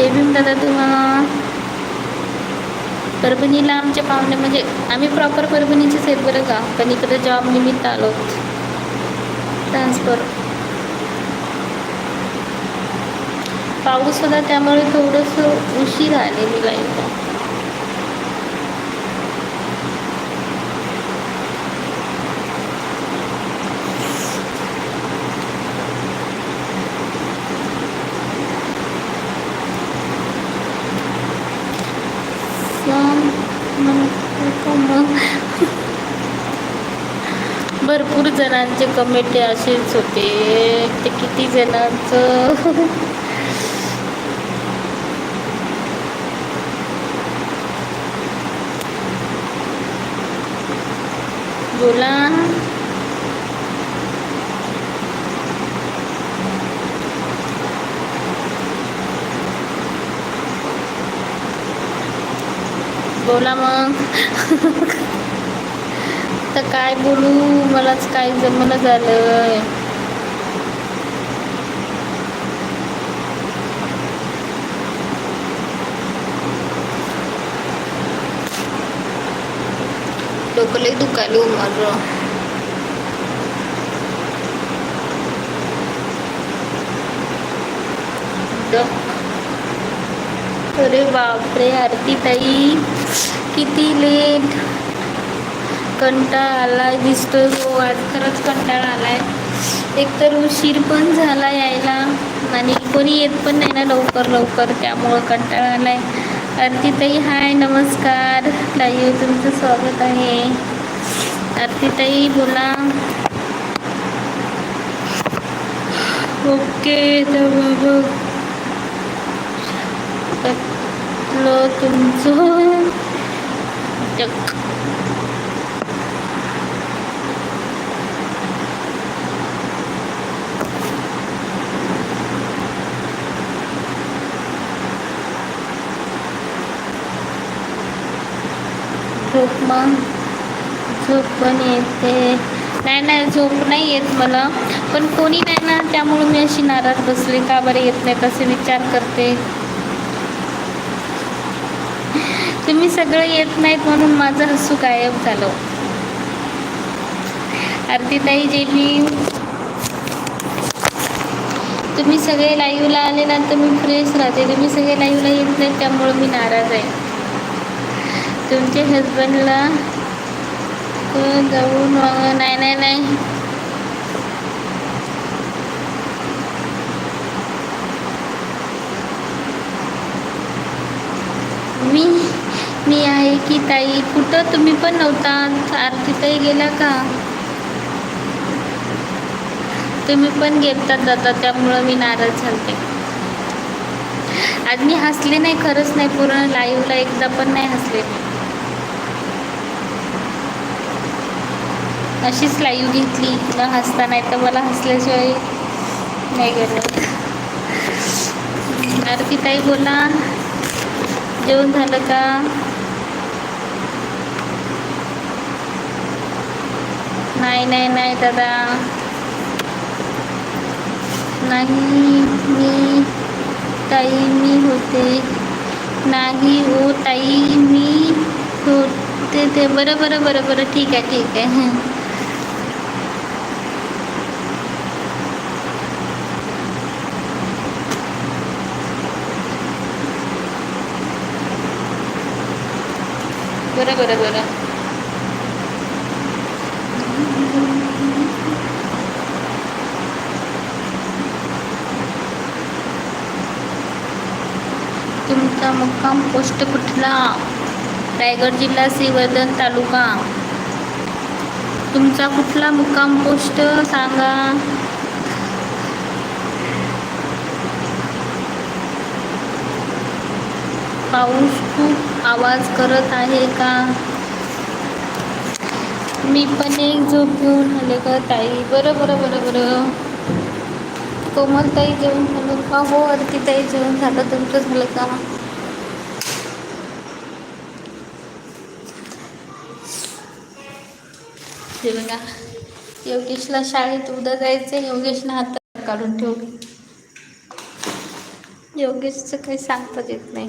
जय भीम दादा तुम्हाला परभणीला आमचे पाहुणे म्हणजे आम्ही प्रॉपर परभणीचेच आहेत बरं का. पण इकडे जॉब निमित्त आलो. ट्रान्सफर पाऊस होता त्यामुळे थोडंसं उशीर आले मी लाईव्हला भरपूर जणांचे कमेंट असेच होते. ते किती जणांचं? बोला. बोला मग. तर काय बोलू? मलाच काय जमलं झालं डोकं लई दुखायलो उमर अरे बापरे आरती ताई किती लेट कंटाळा आलाय दिसतोय हो आज खरंच कंटाळा आलाय. एकतर उशीर पण झाला यायला आणि कोणी येत पण नाही ना लवकर लवकर. त्यामुळं कंटाळा आलाय. आरतीताई हाय नमस्कार. लाईव्ह तुमचं स्वागत आहे. आरतीताई बोला. ओके तर बाबा तुमचं मग झोप पण येते. नाही नाही झोप नाही येत मला. पण कोणी नाही ना त्यामुळे मी अशी नाराज बसले. का बरं येत नाही तसे विचार करते. तुम्ही सगळं येत नाहीत म्हणून माझं हसू गायब झालं. आरतीताई मी तुम्ही सगळे लाईव्हला आले ना तर मी फ्रेश राहते. तुम्ही सगळे लाईव्हला येत नाहीत त्यामुळे मी नाराज आहे. तुमच्या हजबंडला जाऊन नाही नाही नाही. मी मी आहे की ताई. कुठं? तुम्ही पण नव्हता. आरती ताई गेला का? तुम्ही पण घेतात जाता त्यामुळं मी नाराज झालते. आज मी हसले नाही खरंच नाही पूर्ण लाईव्हला एकदा पण नाही हसले. अशीच लाईव्ह घेतली न हसता नाही तर मला हसल्याशिवाय नाही गेलं. आरती ताई बोला. जेवण झालं का? नाही नाही नाही दादा. नाही मी ताई मी होते नाही हो ताई मी होते ते बरं बरं बरं बरं, ठीक आहे ठीक आहे बरं बरं बरं। तुमचा मुक्काम पोस्ट कुठला? रायगड जिल्हा श्रीवर्धन तालुका. तुमचा कुठला मुक्काम पोस्ट सांगा. पाऊस खूप आवाज करत आहे का? मी पण एक झोप घेऊन आले का ताई. बरं बरं बरं बरं. कोमल ताई जेवण झालं. का हो आरती ताई जेवण झालं तुमचं झालं का? हे बघा योगेशला शाळेत उद्या जायचं योगेशनं हातात काढून ठेव योगेशचं काही सांगताच येत नाही.